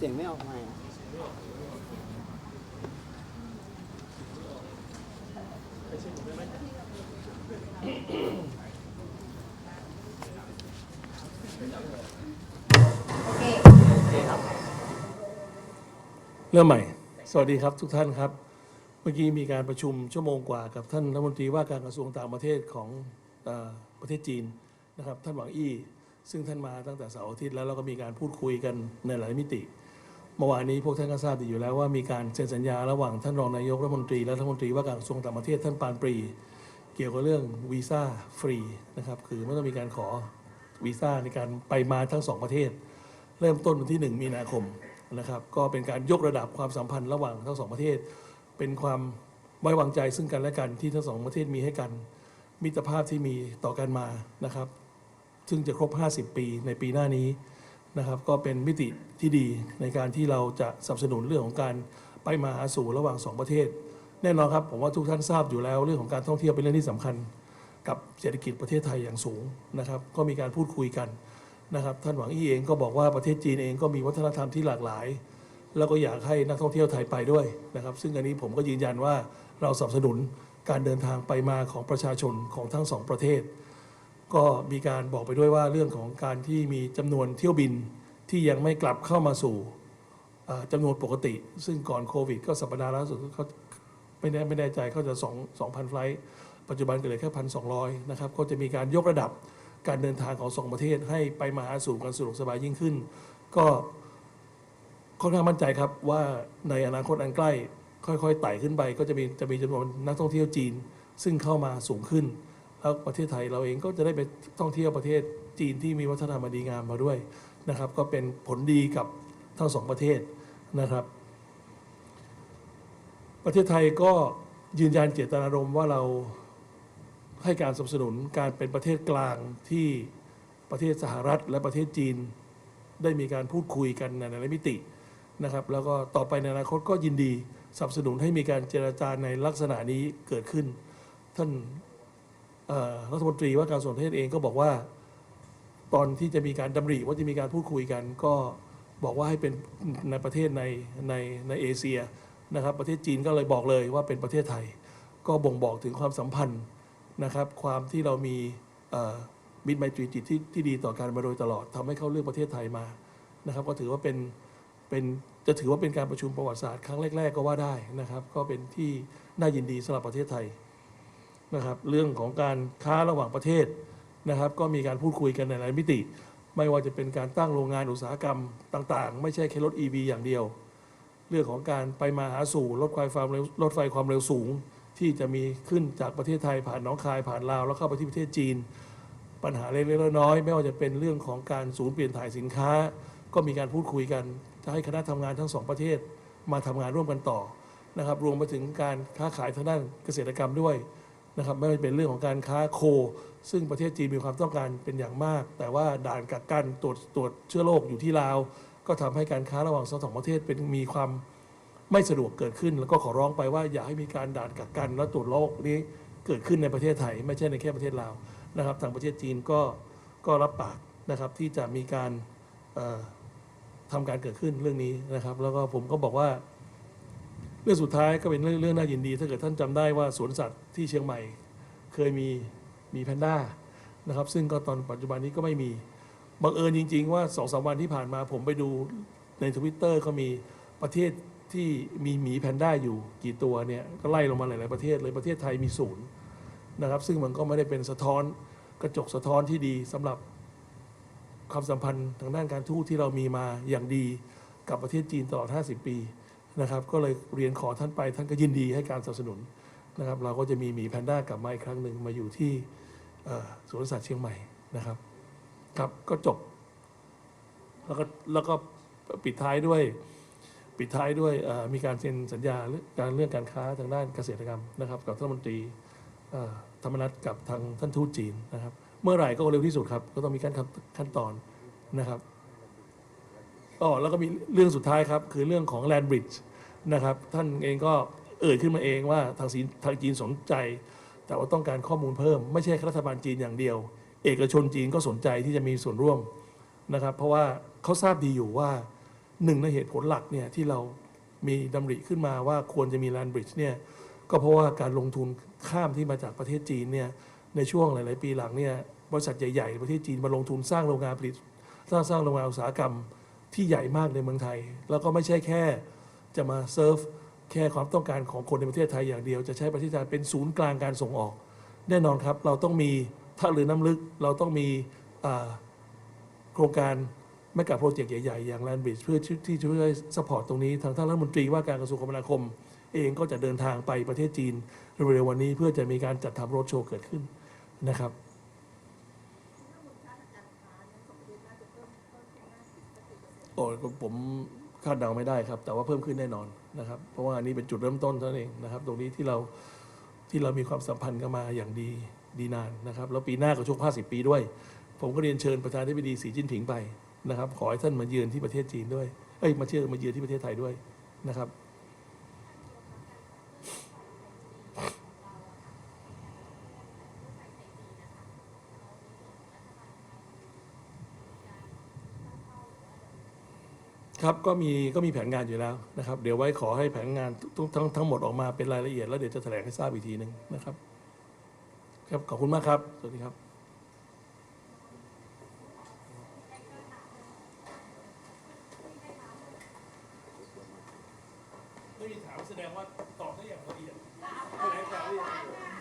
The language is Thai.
เสียงไม่ออกมาเริ่มใหม่ สวัสดีครับทุกท่านครับ เมื่อกี้มีการประชุมชั่วโมงกว่ากับท่านรัฐมนตรีว่าการกระทรวงต่างประเทศของอประเทศจีนนะครับ ท่านหวังอี้ ซึ่งท่านมาตั้งแต่เสาร์อาทิตย์แล้วเราก็มีการพูดคุยกันในหลายมิติ เมื่อวานนี้พวกท่านก็ทราบดีอยู่แล้วว่ามีการเซ็นสัญญาระหว่างท่านรองนายกรัฐมนตรีและรัฐมนตรีว่าการกระทรวงต่างประเทศท่านปานปรี เกี่ยวกับเรื่องวีซ่าฟรีนะครับคือไม่ต้องมีการขอวีซ่าในการไปมาทั้งสองประเทศ เริ่มต้นวันที่ 1 มีนาคมนะครับ ก็เป็นการยกระดับความสัมพันธ์ระหว่างทั้งสองประเทศ เป็นความไว้วางใจซึ่งกันและกันที่ทั้งสองประเทศมีให้กัน มิตรภาพที่มีต่อกันมานะครับ ซึ่งจะครบ 50 ปีในปีหน้านี้ นะครับก็เป็นมิติที่ดีในการที่เราจะสนับสนุนเรื่องของการไปมาหาสู่ระหว่างสองประเทศ แน่นอนครับผมว่าทุกท่านทราบอยู่แล้วเรื่องของการท่องเที่ยวเป็นเรื่องที่สำคัญ กับเศรษฐกิจประเทศไทยอย่างสูงนะครับ ก็มีการพูดคุยกันนะครับท่านหวังอี้เองก็บอกว่าประเทศจีนเองก็มีวัฒนธรรมที่หลากหลาย แล้วก็อยากให้นักท่องเที่ยวไทยไปด้วยนะครับ ซึ่งอันนี้ผมก็ยืนยันว่าเราสนับสนุนการเดินทางไปมาของประชาชนของทั้งสองประเทศ ก็มีการบอกไปด้วยว่าเรื่องของการที่มีจำนวนเที่ยวบินที่ยังไม่กลับเข้ามาสู่จำนวนปกติ ซึ่งก่อนโควิด ก็สัปดาห์ล่าสุดเขาไม่แน่ไม่แน่ใจเขาจะสองสองพันไฟล์ ปัจจุบันก็เหลือแค่พันสองร้อยนะครับก็จะมีการยกระดับการเดินทางของสองประเทศให้ไปมาหาสู่กันสะดวกสบายยิ่งขึ้น ก็ค่อนข้างมั่นใจครับว่าในอนาคตอันใกล้ ค่อยๆไต่ขึ้นไป ก็จะมีจะมีจำนวนนักท่องเที่ยวจีน ซึ่งเข้ามาสูงขึ้น แล้วประเทศไทยเราเองก็จะได้ไปท่องเที่ยวประเทศจีนที่มีวัฒนธรรมดีงามมาด้วยนะครับ ก็เป็นผลดีกับทั้งสองประเทศนะครับ ประเทศไทยก็ยืนยันเจตนารมณ์ว่าเราให้การสนับสนุนการเป็นประเทศกลางที่ประเทศสหรัฐ และประเทศจีน ได้มีการพูดคุยกันในหลายมิตินะครับ แล้วก็ต่อไปในอนาคตก็ยินดีสนับสนุนให้มีการเจรจาในลักษณะนี้เกิดขึ้น ท่าน รัฐมนตรีว่าการส่วนประเทศเองก็บอกว่า ตอนที่จะมีการดำริว่าจะมีการพูดคุยกัน ก็บอกว่าให้เป็นในประเทศในในในเอเชียนะครับ ประเทศจีนก็เลยบอกเลยว่าเป็นประเทศไทย ก็บ่งบอกถึงความสัมพันธ์นะครับ ความที่เรามีมิตรไมตรีจิตที่ที่ดีต่อกันมาโดยตลอดทำให้เขาเลือกประเทศไทยมานะครับ ก็ถือว่าเป็นเป็นจะถือว่าเป็นการประชุมประวัติศาสตร์ครั้งแรก ๆ ก็ว่าได้นะครับ ก็เป็นที่น่ายินดีสำหรับประเทศไทย นะครับเรื่องของการค้าระหว่างประเทศนะครับ ก็มีการพูดคุยกันในหลายมิติ ไม่ว่าจะเป็นการตั้งโรงงานอุตสาหกรรมต่างๆ ไม่ใช่แค่รถ EV อย่างเดียว เรื่องของการไปมาหาสู่รถไฟความเร็วรถไฟความเร็วสูง ที่จะมีขึ้นจากประเทศไทยผ่านหน้องคายผ่านลาวแล้วเข้าไปที่ประเทศจีน ปัญหาเล็กๆน้อยๆไม่ว่าจะเป็นเรื่องของการศูนย์เปลี่ยนถ่ายสินค้า ก็มีการพูดคุยกันจะให้คณะทำงานทั้งสองประเทศมาทำงานร่วมกันต่อนะครับรวมไปถึงการค้าขายทางด้านเกษตรกรรมด้วย นะครับไม่ว่าจะเป็นเรื่องของการค้าโค ซึ่งประเทศจีนมีความต้องการเป็นอย่างมาก แต่ว่าด่านกักกันตรวจตรวจเชื้อโรคอยู่ที่ลาว ก็ทำให้การค้าระหว่างสองประเทศเป็นมีความไม่สะดวกเกิดขึ้น แล้วก็ขอร้องไปว่าอย่าให้มีการด่านกักกันและตรวจโรคนี้เกิดขึ้นในประเทศไทย ไม่ใช่ในแค่ประเทศลาวนะครับทางประเทศจีนก็ก็รับปากนะครับที่จะมีการเอ่อทำการเกิดขึ้นเรื่องนี้นะครับ แล้วก็ผมก็บอกว่า รื่องสุดท้ายก็เป็นเรื่องเรื่องน่ายินดี ถ้าเกิดท่านจำได้ว่าสวนสัตว์ที่เชียงใหม่เคยมีมีแพนด้านะครับ ซึ่งก็ตอนปัจจุบันนี้ก็ไม่มีบังเอิญจริง ๆ ว่าสองสามวันที่ผ่านมาผมไปดูในทวิตเตอร์เขามีประเทศที่มีหมีแพนด้าอยู่กี่ตัวเนี่ยก็ไล่ลงมาหลายๆประเทศเลยประเทศไทยมีศูนย์นะครับ ซึ่งมันก็ไม่ได้เป็นสะท้อนกระจกสะท้อนที่ดีสำหรับความสัมพันธ์ทางด้านการทูตที่เรามีมาอย่างดีกับประเทศจีนตลอด 50 ปี นะครับ ก็เลยเรียนขอท่านไปท่านก็ยินดีให้การสนับสนุนนะครับ เราก็จะมีหมีแพนด้ากลับมาอีกครั้งหนึ่งมาอยู่ที่สวนสัตว์เชียงใหม่นะครับ ครับก็จบ แล้วก็แล้วก็ปิดท้ายด้วยปิดท้ายด้วยมีการเซ็นสัญญาเรื่องการเรื่องการค้าทางด้านเกษตรกรรมนะครับ กับท่านรัฐมนตรีธรรมนัฐกับทางท่านทูตจีนนะครับ เมื่อไหร่ก็เร็วที่สุดครับ ก็ต้องมีขั้นขั้นตอนนะครับอ๋อแล้วก็มีเรื่องสุดท้ายครับ คือเรื่องของ Land Bridge น นะครับ ท่านเองก็เอ่ยขึ้นมาเองว่าทางจีนทางจีนสนใจ แต่ว่าต้องการข้อมูลเพิ่ม ไม่ใช่รัฐบาลจีนอย่างเดียว เอกชนจีนก็สนใจที่จะมีส่วนร่วมนะครับ เพราะว่าเขาทราบดีอยู่ว่าหนึ่งในเหตุผลหลักเนี่ยที่เรามีดำริขึ้นมาว่าควรจะมีแลนบริดจ์เนี่ยก็เพราะว่าการลงทุนข้ามที่มาจากประเทศจีนเนี่ยในช่วงหลาย ๆ ปีหลังเนี่ยบริษัทใหญ่ๆในประเทศจีนมาลงทุนสร้างโรงงานผลิตสร้างสร้างโรงงานอุตสาหกรรมที่ใหญ่มากในเมืองไทย แล้วก็ไม่ใช่แค่ จะมาเซิร์ฟแค่ความต้องการของคนในประเทศไทยอย่างเดียว จะใช้ประเทศไทยเป็นศูนย์กลางการส่งออก แน่นอนครับ เราต้องมีท่าเรือน้ำลึก เราต้องมีอ่าโครงการไม่กับโปรเจกต์ใหญ่ ๆ อย่างแลนบริดจ์เพื่อที่จะช่วยสปอร์ตตรงนี้ ทางท่านรัฐมนตรีว่าการกระทรวงคมนาคม เองก็จะเดินทางไปประเทศจีนเร็วๆวันนี้เพื่อจะมีการจัดทำโรดโชว์เกิดขึ้นนะครับโอ้ก็ผม คาดเดาไม่ได้ครับ แต่ว่าเพิ่มขึ้นแน่นอนนะครับ เพราะว่าอันนี้เป็นจุดเริ่มต้นเท่านั้นเองนะครับ ตรงนี้ที่เราที่เรามีความสัมพันธ์กันมาอย่างดีดีนานนะครับ แล้วปีหน้าก็ช่วง50 ปีด้วย ผมก็เรียนเชิญประธานาธิบดีสีจิ้นผิงไปนะครับ ขอให้ท่านมาเยือนที่ประเทศจีนด้วย เอ้ย มาเชื่อมาเยือนที่ประเทศไทยด้วยนะครับ ครับก็มีก็มีแผนงานอยู่แล้วนะครับ เดี๋ยวไว้ขอให้แผนงานทุกทั้งทั้งหมดออกมาเป็นรายละเอียด แล้วเดี๋ยวจะแถลงให้ทราบอีกทีหนึ่งนะครับ ครับขอบคุณมากครับ สวัสดีครับไม่มีถามแสดงว่าตอบได้อย่างละเอียดแถลงข่าว